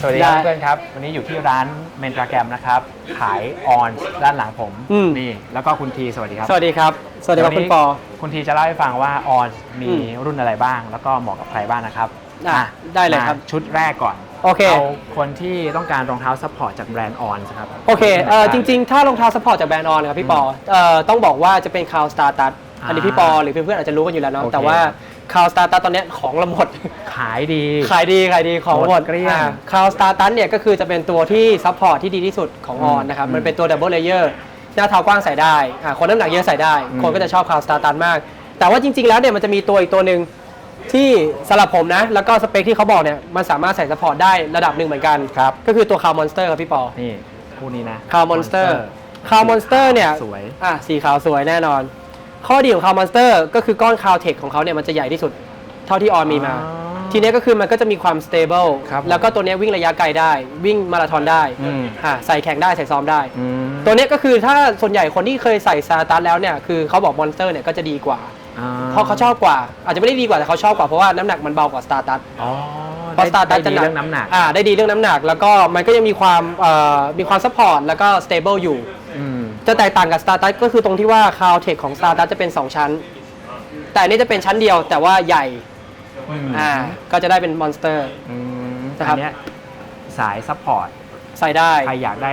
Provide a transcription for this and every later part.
สวัสดีครับเพื่อนครับ วันนี้อยู่ที่ร้านเมนตราแกรมนะครับ ขายออนด้านหลังผมอืม นี่แล้วก็คุณทีสวัสดีครับสวัสดีครับ สวัสดีครับนคุนี้ณปอ คุณทีจะเล่าให้ฟังว่าออนมีอืมรุ่นอะไรบ้าง แล้วก็เหมาะกับใครบ้างนะครับอะอะได้เลยครับ มาชุดแรกก่อนโอเค เอาคนที่ต้องการรองเท้าซัพพอร์ตจากแบรนด์ออนครับโอเคเออจริง ๆ ถ้ารองเท้าสปอร์ตจากแบรนด์ออนนะครับพี่ปอเอ่อต้องบอกว่าจะเป็นคาวสตาร์ตัส อันนี้พี่ปอหรือเพื่อนๆอาจจะรู้กันอยู่แล้วเนาะโอเค แต่ว่าคาวสตาร์ตัสตอนเนี้ยของละหมด ขายดี ขายดีขายดีของหมดหมดเกลี้ยงคาวสตาร์ตัสเนี่ยก็คือจะเป็นตัวที่ซัพพอร์ตที่ดีที่สุดของออนอืมนะครับ อืมมันเป็นตัวดับเบิลเลเยอร์หน้าเท้ากว้างใส่ได้อ่าคนน้ำหนักเยอะใส่ได้ อืม คนก็จะชอบคาวสตาร์ตัสมาก แต่ว่าจริง ๆ แล้วเนี่ยมันจะมีตัวอีกตัวหนึ่งที่สำหรับผมนะ แล้วก็สเปคที่เขาบอกเนี่ยมันสามารถใส่ซัพพอร์ตได้ระดับหนึ่งเหมือนกัน ครับก็คือตัวคาวมอนสเตอร์ครับพี่ปอนี่คู่นี้นะ คาวมอนสเตอร์คาวมอนสเตอร์เนี่ยสวย อะสีขาวสวยแน่นอน ข้อดีของคาวมอนสเตอร์ก็คือก้อนคาวเทคของเขาเนี่ยมันจะใหญ่ที่สุด เท่าที่ออนมีมาอ๋อทีเนี้ยก็คือมันก็จะมีความสเตเบิลครับผมแล้วก็ตัวเนี้ยวิ่งระยะไกลได้ วิ่งมาราธอนได้อืม อะใส่แข่งได้ใส่ซ้อมได้ อืมตัวเนี้ยก็คือถ้าส่วนใหญ่คนที่เคยใส่ซาตัสแล้วเนี่ยคือเขาบอกมอนสเตอร์เนี่ยก็จะดีกว่า อ่เพราะเขาชอบกว่า อาจจะไม่ได้ดีกว่าแต่เขาชอบกว่าเพราะว่าน้ำหนักมันเบากว่าสตาร์ตัส อ๋อเพราะสตาร์ตัได้สจะดีหนักเรื่องน้ำหนัก อ่าได้ดีเรื่องน้ำหนัก แล้วก็มันก็ยังมีความเอ่อมีความซัพพอร์ตแล้วก็สเตเบิลอยู่ อืม จะแตกต่างกับ Star t ั u ก็คือตรงที่ว่าคาวเทคของ Star t ั u จะเป็น 2 ชั้น แต่อันนี้จะเป็นชั้นเดียวแต่ว่าใหญ่อ่าก็จะได้เป็นมอนสเตอร์ อืมนะครับ อันเนี้ยสายซัพพอร์ตใส่ได้ ใครอยากได้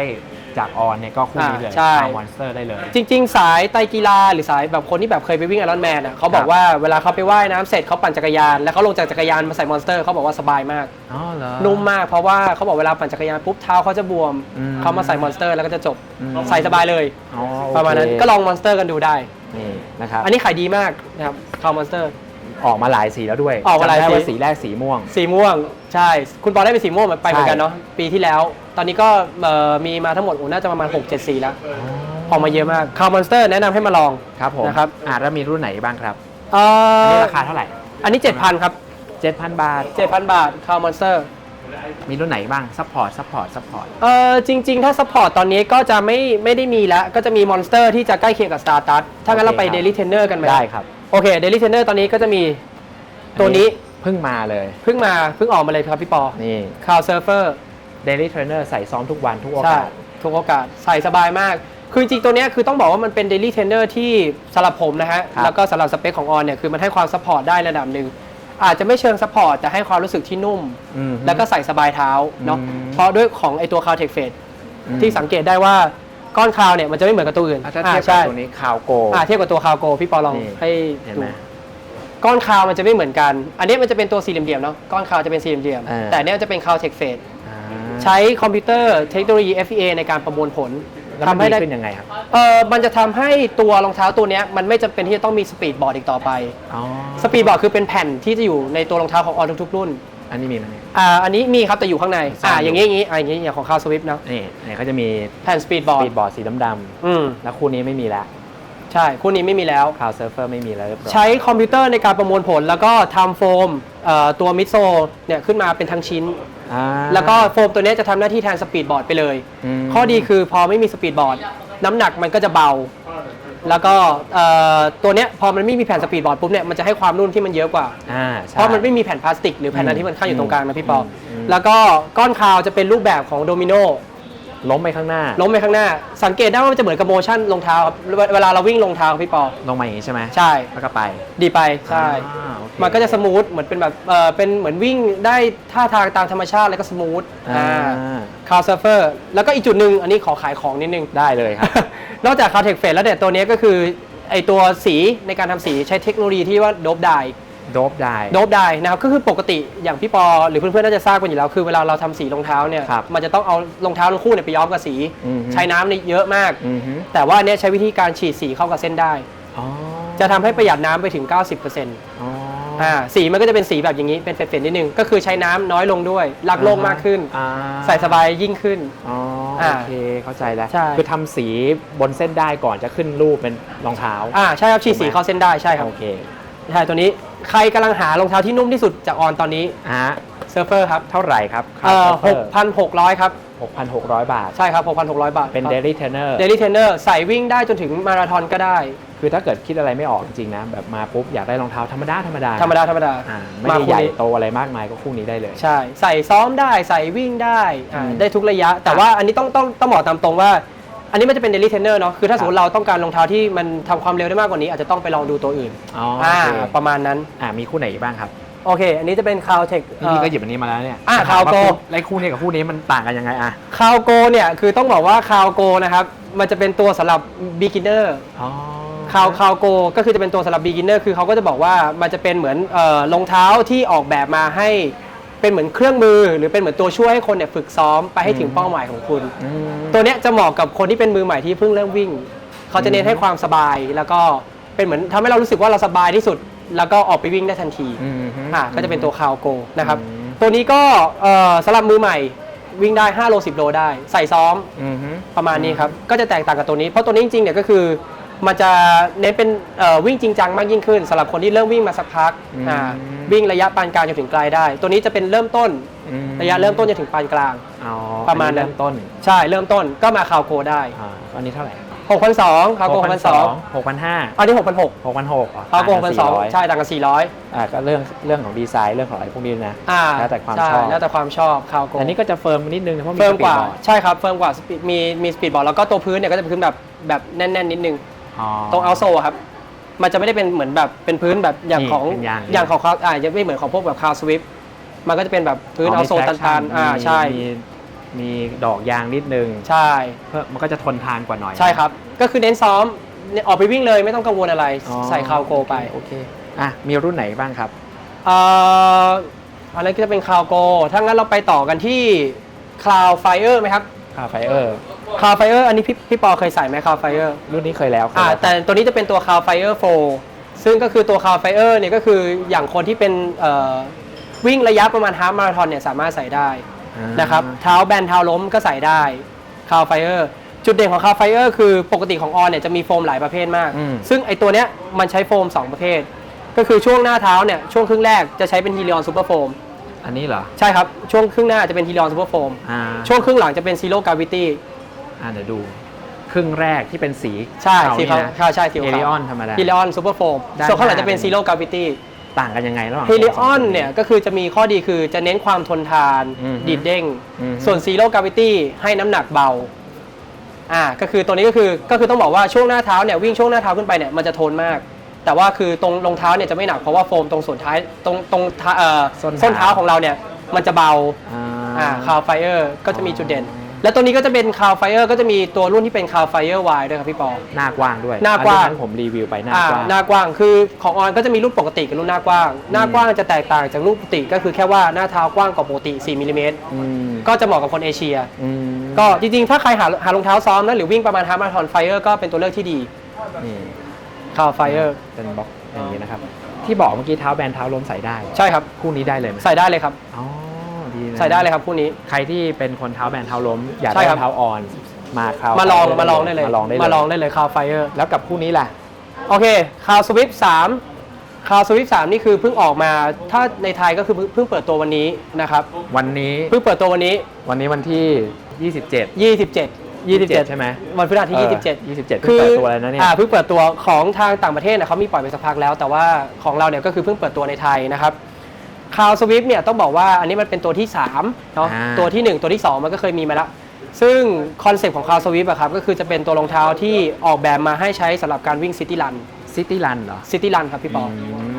จากออนเนี่ยก็คู่นี้เลยอ่าใช่มอนสเตอร์ได้เลย จริง ๆ สายไตรกีฬาหรือสายแบบคนที่แบบเคยไปวิ่งไอรอนแมนอะเขาบอคกรับ ว่าเวลาเขาไปว่ายน้ำเสร็จเขาปั่นจักรยาน แล้วเขาลงจากจักรยานมาใส่มอนสเตอร์เขาบอกว่าสบายมาก อ๋อเหรอ นุ่มมากเพราะว่าเขาบอกเวลาปั่นจักรยานปุ๊บเท้าเขาจะบวมอืมเขามาใส่มอนสเตอร์แล้วก็จะจบอืม ใส่สบายเลย อ๋อโอเคประมาณนั้นก็ลองมอนสเตอร์กันดูได้ นี่นะครับอันนี้ขายดีมากนะครับคาวมอนสเตอร์ ออกมาหลายสีแล้วด้วยออกมาหลายจำได้ว่าสีสีแรกสีม่วง สีม่วง ใช่ คุณปอได้เป็นสีม่วงไปเหมือนกันใช่เนาะปีที่แล้ว ตอนนี้ก็เอ่อมีมาทั้งหมดโอ้น่าจะประมาณ 6 7 สีแล้ว ออกมาเยอะมากคาวมอนสเตอร์แนะนำให้มาลอง ครับผมนะครับ อ่าแล้วมีรุ่นไหนบ้างครับเอ่อันอนี้ราคาเท่าไหร่ อันนี้ 7,000 ครับ 7,000 บาท 7,000 บาทคาวมอนสเตอร์มีรุ่นไหนบ้างซัพพอร์ตซัพพอร์ตซัพพอร์ตเอ่อจริง ๆ ถ้าซัพพอร์ตตอนนี้ก็จะไม่ไม่ได้มีแล้ว ก็จะมีมอนสเตอร์ที่จะใกล้เคียงกับ Star t ั u ถ้างั้นเราไปโอเคครับ Daily Trainer กันไหม ได้ครับ โอเค Daily Trainer ตอนนี้ก็จะมีตัวนี้ เพิ่งมาเลย เพิ่งมาเพิ่งออกมาเลยครับพี่ปอนี่คาวเซิร์ฟเฟอร์ Daily Trainer ใส่ซ้อมทุกวันทุกโอใช่กาส ทุกโอกาสใส่สบายมาก คือจริงๆตัวเนี้ยคือต้องบอกว่ามันเป็น daily trainer ที่สำหรับผมนะฮะ ครับ แล้วก็สำหรับสเปคของออนเนี่ยคือมันให้ความซัพพอร์ตได้ระดับหนึ่ง อาจจะไม่เชิงซัพพอร์ตแต่ให้ความรู้สึกที่นุ่ม อืม แล้วก็ใส่สบายเท้าเนาะอืม เพราะด้วยของไอตัวคาวเทคเฟสอืมที่สังเกตได้ว่าก้อนคาวเนี่ยมันจะไม่เหมือนกับตัวอื่นอะถ้าเทียบใช่กับตัวนี้คาวโก อ่าเทียบกับตัวคาวโกพี่ปอลองนี่ให้เห็นดูไหม ก้อนคาวมันจะไม่เหมือนกัน อันนี้มันจะเป็นตัวสี่เหลี่ยมๆเนาะก้อนคาวจะเป็นสี่เหลี่ยมเออ ๆแต่อันเนี้ยจะเป็นคาวเทคเฟสอ่าใช้คอมพิวเตอร์เทคโนโลยี FEA ในการประมวลผลแล้วมันดีขึ้นยังไงครับเออมันจะทำให้ตัวรองเท้าตัวเนี้ยมันไม่จำเป็นที่จะต้องมีสปีดบอร์ดอีกต่อไป อ๋อสปีดบอร์ดคือเป็นแผ่นที่จะอยู่ในตัวรองเท้าของออนทุกๆรุ่น อันนี้มีไหมเนี่ยอ่า อันนี้มีครับ แต่อยู่ข้างในซ่อนอ่า อยู่อย่างงี้อย่างงี้อ่าอย่างงี้อย่างของคาวสวิฟนะนี่เนี่ยเขาจะมีแผ่นสปีดบอร์ด ปีดบอร์ดสีดำอืม ๆแล้วคู่นี้ไม่มีแล้ว ใช่ คู่นี้ไม่มีแล้ว คาวเซิร์ฟเฟอร์ไม่มีแล้วเรียบร้อย ใช้คอมพิวเตอร์ในการประมวลผล แล้วก็ทำโฟมเอ่อตัวมิดโซเนี่ยขึ้นมาเป็นทั้งชิ้น อ่า แล้วก็โฟมตัวเนี้ยจะทำหน้าที่แทนสปีดบอร์ดไปเลยมข้อดีคือพอไม่มีสปีดบอร์ดน้ำหนักมันก็จะเบา แล้วก็เอ่อตัวเนี้ยพอมันไม่มีแผ่นสปีดบอร์ดปุ๊บเนี่ยมันจะให้ความนุ่มที่มันเยอะกว่า อ่าใช่ เพราะมันไม่มีแผ่นพลาสติกหรือแผ่นนั้นที่มันข้างอยู่ตรงกลางนะพี่ปออมอืมแล้วก็ก้อนคาวจะเป็นรูปแบบของโดมิโน ล้มไปข้างหน้าล้มไปข้างหน้า สังเกตได้ว่ามันจะเหมือนกับโมชั่นรองเท้าครับเวเวลาเราวิ่งรองเท้าครับพี่ปอ ลงมาอย่างนี้ใช่ไหมใช่ แล้วก็ไปดีไปใช่ อ่าโอเค มันก็จะสมูทเหมือนเป็นแบบเออเป็นเหมือนวิ่งได้ท่าทางตามธรรมชาติแล้วก็สมูทอ่าคาวเซิร์ฟเฟอร์แล้วก็อีกจุดหนึ่งอันนี้ขอขายของนิดนึง ได้เลยครับ นอกจากคาวเทคเฟสแล้วเนี่ยตัวเนี้ยก็คือไอตัวสีในการทำสีใช้เทคโนโลยีที่ว่าโดบได โดบได้โดบได้นะครับก็คือปกติอย่างพี่ปอหรือเพื่อนๆน่าจะทราบกันอยู่แล้ว คือเวลาเราทำสีรองเท้าเนี่ยครับมันจะต้องเอารองเท้าทั้งคู่เนี่ยไปย้อมกับสี อือฮึ ใช้น้ำเนี่ยเยอะมาก อือฮึแต่ว่าเนี่ยใช้วิธีการฉีดสีเข้ากับเส้นได้ อ๋อจะทำให้ประหยัดน้ำไปถึง 90%ออ๋ออ่าสีมันก็จะเป็นสีแบบอย่างนี้เป็นเฟดๆนิดนึงก็คือใช้น้ำน้อยลงด้วยรักโลกมากขึ้น อ่าใส่สบายยิ่งขึ้น อ๋ออ่าโอเคเข้าใจแล้ว ใช่ คือทำสีบนเส้นได้ก่อนจะขึ้นรูปเป็นรองเท้า อ่าใช่ครับฉีดสีถูกไหมเข้าเส้นได้ใช่ครับ โอเค ใช่ตัวนี้ใครกำลังหารองเท้าที่นุ่มที่สุดจากออนตอนนี้ฮะเซิร์ฟเฟอร์ครับเท่าไหร่ครับเอ่อหกพันหกร้อยครับ 6,600 บาท ใช่ครับ 6,600 บาทเป็น Daily Trainer เดลี่เทรนเนอร์ใส่วิ่งได้จนถึงมาราธอนก็ได้ คือถ้าเกิดคิดอะไรไม่ออกจริงๆนะ แบบมาปุ๊บอยากได้รองเท้าธรรมดาธรรมดาธรรมดาธรรมดาอ่าไม่ได้คู่ใหญ่นี้โตอะไรมากมายก็คู่นี้ได้เลย ใช่ ใส่ซ้อมได้ใส่วิ่งได้อ่าอืม ได้ทุกระยะ แต่ว่าอันนี้ต้องต้องต้องบอกตามตรงว่า อันนี้มันจะเป็นเดลิเทนเนอร์เนาะคือถ้าสมมติเราต้องการรองเท้าที่มันทำความเร็วได้มากกว่านี้ อาจจะต้องไปลองดูตัวอื่นอ๋ออ่าโอเคประมาณนั้น อ่ามีคู่ไหนอีกบ้างครับโอเค อันนี้จะเป็นคาวเทคนี่พี่ก็หยิบอันนี้มาแล้วเนี่ยอะจะถม Calco คู่ไอ้คู่นี้กับคู่นี้มันต่างกันยังไงอะคาวโกเนี่ยคือต้องบอกว่าคาวโกนะครับมันจะเป็นตัวสำหรับ beginner อ๋อคาวคาวโกก็คือจะเป็นตัวสำหรับ beginner คือเขาก็จะบอกว่ามันจะเป็นเหมือนเอ่อรองเท้าที่ออกแบบมาให้ เป็นเหมือนเครื่องมือ หรือเป็นเหมือนตัวช่วยให้คนเนี่ยฝึกซ้อมไปให้ถึงเป้าหมายของคุณ อืม ตัวเนี้ยจะเหมาะกับคนที่เป็นมือใหม่ที่เพิ่งเริ่มวิ่ง เขาจะเน้นให้ความสบายแล้วก็เป็นเหมือนทำให้เรารู้สึกว่าเราสบายที่สุด แล้วก็ออกไปวิ่งได้ทันทีอืมอ่าก็จะเป็นตัวคาวโกนะครับ อืม ตัวนี้ก็เอ่อสำหรับมือใหม่วิ่งได้5โล10 โลได้ ใส่ซ้อมอืมฮึ ประมาณนี้ครับ ก็จะแตกต่างกับตัวนี้ เพราะตัวนี้จริงๆเนี่ยก็คือ มันจะเน้นเป็นเอ่อวิ่งจริงจังมากยิ่งขึ้นสำหรับคนที่เริ่มวิ่งมาสักพักอ่าวิ่งระยะปานกลางจนถึงไกลได้ ตัวนี้จะเป็นเริ่มต้นอืมระยะเริ่มต้นจนถึงปานกลางอ๋อประมาณนั้นเริ่มต้น ใช่เริ่มต้นก็มาคาวโกได้อ่าอันนี้เท่าไหร่6,200คาวโก6,200หกพันห้าอันนี้6,600หกพันหกคาวโก6,200ใช่ต่างกัน400อ่าก็เรื่องเรื่องของดีไซน์เรื่องของอะไรพวกนี้นะอ่าแล้วแต่ความใชอบแล้วแต่ความชอบคาวโกอันนี้ก็จะเฟิร์มนิดนึงเพราะมีเฟิร์มกว่าสปีดบอร์ดใช่ครับเฟิร์มกว่า speed มีมีสปีดบอร์ดแล้วก็ตัวพื้นเนี่ยก็จะเป็นพื้นแบบแบบแน่นๆนิดนึง อ๋อ ตรงเอาโซครับ มันจะไม่ได้เป็นเหมือนแบบเป็นพื้นแบบอย่างนี่ของเป็นยางอย่างของเขาอ่าจะไม่เหมือนของพวกแบบคาร์สวิฟมันก็จะเป็นแบบพื้นเอาโซมีตั traction นๆอ่ามีใช่มีมีดอกยางนิดนึงใช่ เพื่อมันก็จะทนทานกว่าหน่อย ใช่ครับ ก็คือเน้นซ้อมเนี่ยออกไปวิ่งเลยไม่ต้องกังวลอะไร อ๋อ ใส่คาวโกไปโอเคอะมีรุ่นไหนบ้างครับ เอ่ออันนั้นก็จะเป็นคาวโก ถ้างั้นเราไปต่อกันที่คลาวไฟเออร์ไหมครับ คาไฟเออร์ คลาวไฟเออร์อันนี้พี่พี่ปอเคยใส่ไหมคลาวไฟเออร์รุ่นนี้เคยแล้วเคยอ่าล้วแต่ตัวนี้จะเป็นตัว Cloud Fire 4ซึ่งก็คือตัว Cloud Fire เนี่ยก็คืออย่างคนที่เป็นเอ่อวิ่งระยะประมาณฮาล์ฟมาราธอนเนี่ยสามารถใส่ได้ อ่านะครับเท้าแบนเท้าล้มก็ใส่ได้ Cloud Fire จุดเด่นของ Cloud Fire คือปกติของออนเนี่ยจะมีโฟมหลายประเภทมาก อืม ซึ่งไอตัวเนี้ยมันใช้โฟม 2 ประเภท ก็คือช่วงหน้าเท้าเนี่ยช่วงครึ่งแรกจะใช้เป็นฮีลิออนซูเปอร์โฟมอันนี้เหรอใช่ครับ ช่วงครึ่งหน้าจะเป็นฮีลิออนซูเปอร์โฟมอ่าช่วงครึ่งหลังจะเป็นซีโร่กาวิตี้ อ่าเดี๋ยวดู ครึ่งแรกที่เป็นสีใช่เทาสีนี่ขาวนะใช่ใช่สีขาว Helion ธรรมดาฮีลิออนซูเปอร์โฟมด้านส่วนข้างหลังหน้าจะเป็นเป็นซีโร่กาวิตี้ต่างกันยังไงระหว่างเฮลิออนสงตัวเนี่ยก็คือจะมีข้อดีคือจะเน้นความทนทานอืมดีดเด้งอืมส่วนซีโร่กาวิตี้ให้น้ำหนักเบาอ่าก็คือตัวนี้ก็คือก็คือต้องบอกว่าช่วงหน้าเท้าเนี่ยวิ่งช่วงหน้าเท้าขึ้นไปเนี่ยมันจะทนมาก แต่ว่าคือตรงรองเท้าเนี่ยจะไม่หนักเพราะว่าโฟมตรงส่วนท้ายตรงตรงเท้าเอ่อส้นเท้าส้นเท้าของเราเนี่ยมันจะเบาอ่าอ่าคาวไฟเออร์ก็จะมีจุดเด่น แล้วตัวนี้ก็จะเป็นคาวไฟเออร์ก็จะมีตัวรุ่นที่เป็นคาวไฟเออร์วด้วยครับพี่ปอ หน้ากว้างด้วยหน้ากว้าง อันนั้นผมรีวิวไปหน้าอ่ากว้าง หน้ากว้างคือของออนก็จะมีรุ่นปกติกับรุ่นหน้ากว้าง หน้ากว้างจะแตกต่างจากรุ่นปกติก็คือแค่ว่าหน้าเท้ากว้างกว่าปกติ4มิลลิเมตรอืมก็จะเหมาะกับคนเอเชีย อืมก็จริงๆ ถ้าใครหาหารองเท้าซ้อมนะหรือวิ่งประมาณฮาล์ฟมาราธอนไฟเออร์ก็เป็นตัวเลือกที่ดีนี่ คาวไฟเออร์เป็นบล็อกอย่างนี้นะครับ ที่บอกเมื่อกี้เท้าแบนเท้าล้มใส่ได้ ใช่ครับ คู่นี้ได้เลยไหมใส่ได้เลยครับ อ๋อ ดีนะใส่ได้เลยครับคู่นี้ ใครที่เป็นคนเท้าแบนเท้าล้ม อยากใช่ได้ครับ เท้าอ่อน มาคราวมาลองมาลองได้เลยมาลองได้เลยมาลองได้เลยคาวไฟเออร์ แล้วกับคู่นี้ล่ะ โอเคคาวสวิฟสามคาวสวิฟสามนี่คือเพิ่งออกมา ถ้าในไทยก็คือเพิ่งเพิ่งเปิดตัววันนี้นะครับ วันนี้เพิ่งเปิดตัววันนี้ วันนี้วันที่ 27 27 27 ใช่ไหมวันพฤหัสที่เออ27 27เพิ่งเปิดตัวแล้วนะเนี่ย อ่าเพิ่งเปิดตัวของทางต่างประเทศนะเขามีปล่อยไปสักพักแล้ว แต่ว่าของเราเนี่ยก็คือเพิ่งเปิดตัวในไทยนะครับ คาวสวิฟเนี่ยต้องบอกว่าอันนี้มันเป็นตัวที่3เนาะอ่า ตัวที่1 ตัวที่ 2 มันก็เคยมีมาแล้ว ซึ่งคอนเซ็ปต์ของคาวสวิฟอะครับก็คือจะเป็นตัวรองเท้าที่ออกแบบมาให้ใช้สำหรับการวิ่งซิตี้รันซิตี้รันเหรอ ซิตี้รันครับพี่ปออม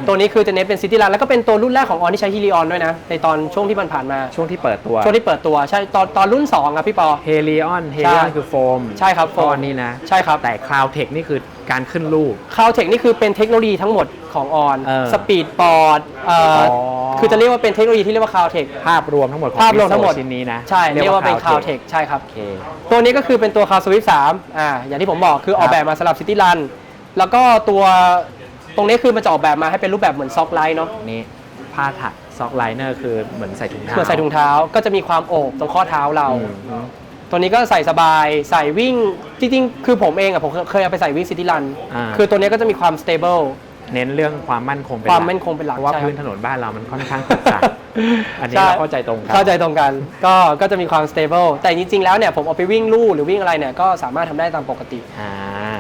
ตัวนี้คือจะเน้นเป็นซิตี้รันแล้วก็เป็นตัวรุ่นแรกของออนที่ใช้ฮิลิออนด้วยนะ ในตอนช่วงที่มันผ่านมา ช่วงที่เปิดตัวช่วงที่เปิดตัวใช่ตอนตอนรุ่น2ครับพี่ปอ เฮลิออนเฮลิออนคือโฟมใช่ครับโฟม ก้อนนี้นะใช่ครับ แต่คลาวเทคนี่คือการขึ้นรูป คาวเทคนี่คือเป็นเทคโนโลยีทั้งหมดของออน เออสปีดบอร์ดเอ่อออ คือจะเรียกว่าเป็นเทคโนโลยีที่เรียกว่าคาวเทค ภาพรวมทั้งหมดของภาพรวมทั้งหมด ชิ้นนี้นะใช่เรียกว่าเป็นคาวเทค Caltech ใช่ครับ โอเค ตัวนี้ก็คือเป็นตัวคาวสวิฟสามอ่าอย่างที่ผมบอกคือออกแบบมาสำหรับซิตี้รันแล้วก็ตัวตรงนี้คือมันจะออกแบบมาให้เป็นรูปแบบเหมือนซ็อกไลท์เนาะนี่ผ้าถักซอกไลเนอร์คือเหมือนใส่ถุงเท้า เหมือนใส่ถุงเท้าก็จะมีความโอบตรงข้อเท้าเราอืมตัวนี้ก็ใส่สบายใส่วิ่งจริงๆ คือผมเองอะผมเคยเอาไปใส่วิ่งซิตี้รันอ่า คือตัวนี้ก็จะมีความสเตเบิล เน้นเรื่องความมั่นคงเป็นความหลักมั่นคงเป็นหลักเพราะว่าใช่ครับพื้นถนนบ้านเรามันค่อนข้างขรุขระอันนี้ใช่ เราเข้าใจตรงกันเข้าใจตรงกันก็ก็จะมีความ stable แต่จริงๆแล้วเนี่ยผมเอาไปวิ่งลู่หรือวิ่งอะไรเนี่ยก็สามารถทำได้ตามปกติ อ่า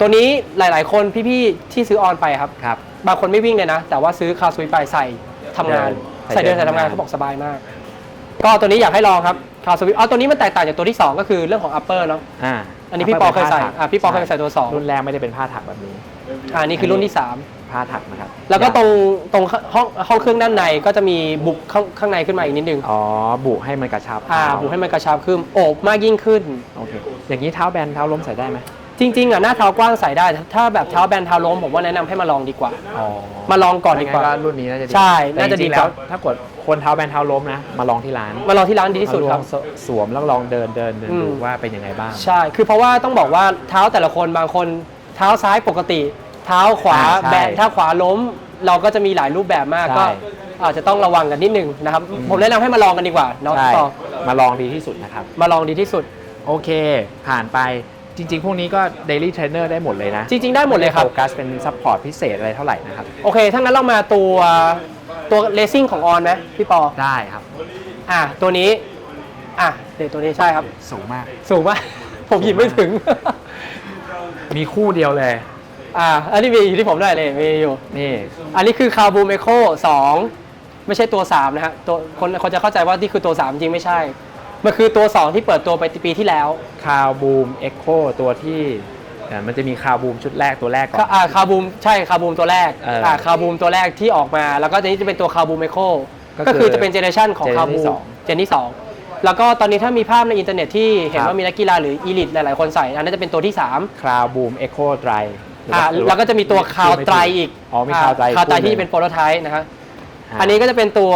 ตัวนี้หลายๆ คนพี่ๆที่ซื้อออนไปครับ ครับ บางคนไม่วิ่งเลยนะ แต่ว่าซื้อคาซุยไปใส่ทำงานเดินใส่เดินใส่ใส่เดินทำงานทำงานเขาบอกสบายมาก ก็ตัวนี้อยากให้ลองครับคาซุยอ๋อตัวนี้มันแตกต่างจากตัวที่ 2 ก็คือเรื่องของ upper เนาะอ่าอันนี้พี่ปอเคยใส่ผ้าถักอะพี่ปอเคยใส่ตัวสองรุ่นแรกไม่ได้เป็นผ้าถักแบบนี้ อ่านี่คือรุ่นที่ ผ้าถักนะครับ3แล้วก็ตรงตรงห้องห้องเครื่องด้านในก็จะมีบุกข้างข้างในขึ้นมาอีกนิดนึง อ๋อ บุให้มันกระชับอ่าบุกให้มันกระชับขึ้นโอบมากยิ่งขึ้น โอเค อย่างนี้เท้าแบนเท้าล้มใส่ได้ไหมจริงๆอะหน้าเท้ากว้างใส่ได้ ถ้าแบบเท้าแบนเท้าล้มผมว่าแนะนำให้มาลองดีกว่าอ๋อมาลองก่อนดีกว่าไม่งั้นรุ่นนี้น่าจะดีใช่ น่าจะแต่ดีริงๆกว่าแล้ว ถ้ากดคนเท้าแบนเท้าล้มนะมาลองที่ร้าน มาลองที่ร้านดีที่สุดครับมาลองสวมแล้วลองเดินเดินเดินอืมดูว่าเป็นยังไงบ้าง ใช่ คือเพราะว่าต้องบอกว่าเท้าแต่ละคนบางคนเท้าซ้ายปกติ เท้าขวาอ่าใช่แบนเท้าขวาล้ม เราก็จะมีหลายรูปแบบมากใช่ ก็อาจจะต้องระวังกันนิดนึงนะครับอืมผมแนะนำให้มาลองกันดีกว่าเนาะใช่ต่อมาลองดีที่สุดนะครับ มาลองดีที่สุด โอเค ผ่านไปจริง ๆ พวกนี้ก็ daily trainer ได้หมดเลยนะจริง ๆ ได้หมดเลยครับไโฟกัสเป็นซัพพอร์ตพิเศษอะไรเท่าไหร่นะครับ โอเค ถ้างั้นเรามาตัวตัวเลซิ่งของออนไหมพี่ปอ ได้ครับอะ ตัวนี้ อะเดี๋ยวตัวนี้ใช่ครับ สูงมาก สูงมากผมหยิบไม่ถึง มีคู่เดียวเลย อะอันนี้มีอยู่ที่ผมด้วยเลยมีอยู่ นี่ อันนี้คือคาบูเมโคสองไม่ใช่ตัว 3 นะฮะตัวคนคนจะเข้าใจว่านี่คือตัว 3 จริงไม่ใช่ มันคือตัว 2 ที่เปิดตัวไปปีที่แล้ว คาวบูมเอ็กโคตัวที่เอ่อมันจะมีคาวบูมชุดแรกตัวแรกก่อนก็อ่าคาบูมใช่คาบูมตัวแรกเอออ่่าคาบูมตัวแรกที่ออกมา แล้วก็ทีนี้จะเป็นตัวคาบูเมโคก็ก็คือคือจะเป็นเจเนอเรชันของเจเนอคาเรชั่นบูที่สองเจนที่สองแล้วก็ตอนนี้ถ้ามีภาพในอินเทอร์เน็ตที่เห็นครับ ว่ามีนักกีฬาหรืออีลิทหลาย ๆ คนใส่ อันนั้นจะเป็นตัวที่3คาวบูมเอ็กโคไตร อ่าแล้วก็จะมีตัวคาวไตรอีกอ๋อมีคาวไตรคาวไตรคู่หนึ่ที่งเป็นโปรโตไทป์นะครับาอันนี้ก็จะเป็นตัว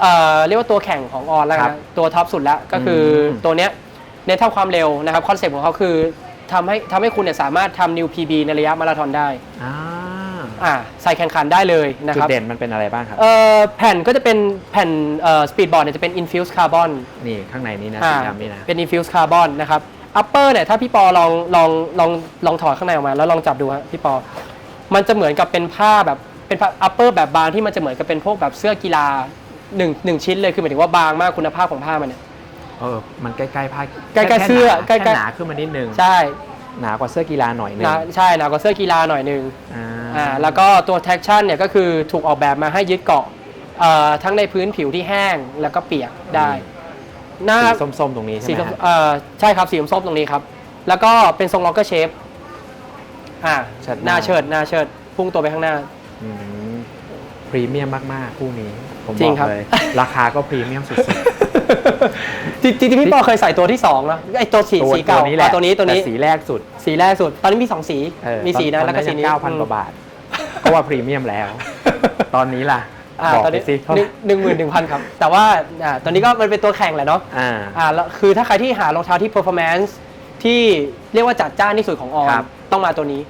เอ่อเรียกว่าตัวแข่งของออนแล้วครันะบตัวท็อปสุดแล้วก็คืออม ตัวเนี้ยเน้นเท่าความเร็วนะครับคอนเซ็ปต์ของเขาคือทำให้ทำให้คุณเนี่ยสามารถทำนิว PB ในระยะมาราธอนได้อ่าอ่าใส่แข่งขันได้เลยนะจุคดรับ เด่นมันเป็นอะไรบ้างครับ เอ่อแผ่นก็จะเป็นแผ่นเอ่อสปีดบอร์ดเนี่ยจะเป็น infused carbon นี่ข้างในนี้นะอ่าสีดำนี่นะ เป็น infused carbon นะครับ upper เนี่ยถ้าพี่ปอลองลองลองลองถอดข้างในออกมา แล้วลองจับดูฮะพี่ปอ มันจะเหมือนกับเป็นผ้าแบบเป็นผ้า upper แบบบางที่มันจะเหมือนกับเป็นพวกแบบเสื้อกีฬาหนึ่งหนึ่งชิ้นเลยคือหมายถึงว่าบางมากคุณภาพของผ้ามันเนี่ย เออ มันใกล้ๆผ้าใกล้ๆแค่เสื้อหนาใกล้ๆ แค่หนาขึ้นมานิดนึงใช่หนากว่าเสื้อกีฬาหน่อยนึงนะใช่หนากว่าเสื้อกีฬาหน่อยหนึง อ่าอ่าแล้วก็ตัว traction เนี่ยก็คือถูกออกแบบมาให้ยึดเกาะเอ่อทั้งในพื้นผิวที่แห้งแล้วก็เปียกได้ หน้าสีส้มๆตรงนี้ใช่สีไหมส้มฮะ เอ่อใช่ครับสีส้มๆตรงนี้ครับ แล้วก็เป็นทรงล็อกเกอร์เชฟอ่าเชิดหหน้า น้าเชิดหน้าเชิดพุ่งตัวไปข้างหน้า อืมพรีเมียมมากๆคู่นี้ ผมจริบงอกครับ เลย ราคาก็พรีเมียมสุด จริงๆพี่ปอเคยใส่ตัวที่สองนะไอตัวสีๆตัวสีเก่าตัวนี้แหละอะตัวนี้ตัวนี้แสีแรกสุดสีแรกสุด ตอนนี้มีสองสี เออมีสีนั้นตอแล้วก็สีนี้เก้าพันกว่าบาท เพราะว่าพรีเมียมแล้ว ตอนนี้ล่ะอ่าบอกตอนไปนี้สิเท่าไหร่หนึ่งหมื่นหนึ่งพันครับ แต่ว่าอ่าตอนนี้ก็มันเป็นตัวแข่งแหละเนาะอ่า อ่าแล้วคือถ้าใครที่หารองเท้าที่ performance ที่เรียกว่าจัดจ้านที่สุดของออครันบต้องมาตัวนี้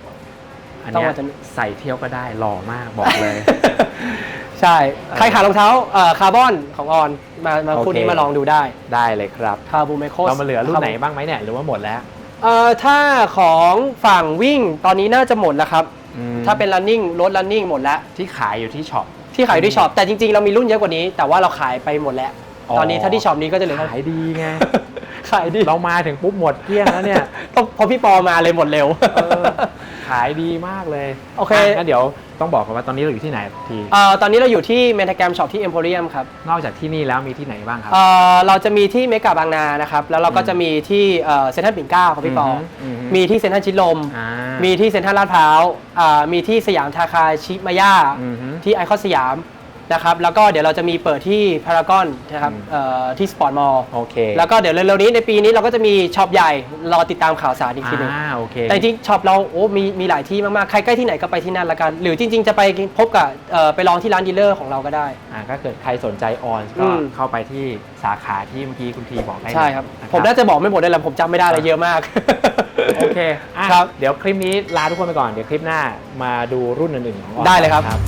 อันต้องเนี้ยมาตัวนี้ ใส่เที่ยวก็ได้หล่อมากบอกเลย ใช่ ใครขายรองเท้าคาร์บอนของออนมามาโอเคคู่นี้มาลองดูได้ได้เลยครับคาบูเมโคเรามาเหลือรุ่นไหนบ้างไหมเนี่ยหรือว่าหมดแล้วเอ่อถ้าของฝั่งวิ่งตอนนี้น่าจะหมดแล้วครับ อืมถ้าเป็น running รถ running หมดแล้ว ที่ขายอยู่ที่ช็อป ที่ขายอยู่ที่ช็อปแต่จริงๆเรามีรุ่นเยอะกว่านี้ แต่ว่าเราขายไปหมดแล้วอ๋อตอนนี้ถ้าที่ช็อปนี้ก็จะเหลือขายดีไงขายดีเรามาถึงปุ๊บหมดเกลี้ยงแล้วเนี่ย ต้องพอพี่ปอมาเลยหมดเร็วเออ ขายดีมากเลยโอเคะงั้นเดี๋ยวต้องบอกกันว่าตอนนี้เราอยู่ที่ไหนที เอ่อตอนนี้เราอยู่ที่เมทาแกรมช็อปที่เอ็มโพเรียมครับนอกจากที่นี่แล้วมีที่ไหนบ้างครับ เอ่อเราจะมีที่เมกาบางนานะครับ แล้วเราก็จะมีที่เซ็นทรัลปิ่นเกล้าครับพี่ปอออฮึอือฮึมีที่เซ็นทรัลชิดลม อ่า มีที่เซ็นทรัลลาดพร้าวอ่ามีที่สยามทาคาชิมายาอือฮึที่ไอคอนสยาม นะครับแล้วก็เดี๋ยวเราจะมีเปิดที่พารากอนนะครับอืมเอ่อที่สปอร์ตมอลล์โอเคแล้วก็เดี๋ยวเร็วๆนี้ในปีนี้เราก็จะมีช็อปใหญ่รอติดตามข่าวสารอีกทีหนึง อ่าโอเค แต่จริงๆช็อปเราโอ้มีมีหลายที่มากๆ ใครใกล้ที่ไหนก็ไปที่นั่นละกัน หรือจริง ๆ จะไปพบกับเอ่อไปลองที่ร้านดีลเลอร์ของเราก็ได้ อ่าถ้าเกิดใครสนใจออนอืก็ม เข้าไปที่สาขาที่เมื่อกี้คุณทีบอกได้เลยใช่ครับ นะผมน่าจะบอกไม่หมดเลยแหละผมจำไม่ได้เลยเยอะมาก โอเคอะครับเดี๋ยวคลิปนี้ลาทุกคนไปก่อน เดี๋ยวคลิปหน้ามาดูรุ่นอื่นๆของออนได้เลยครับครับ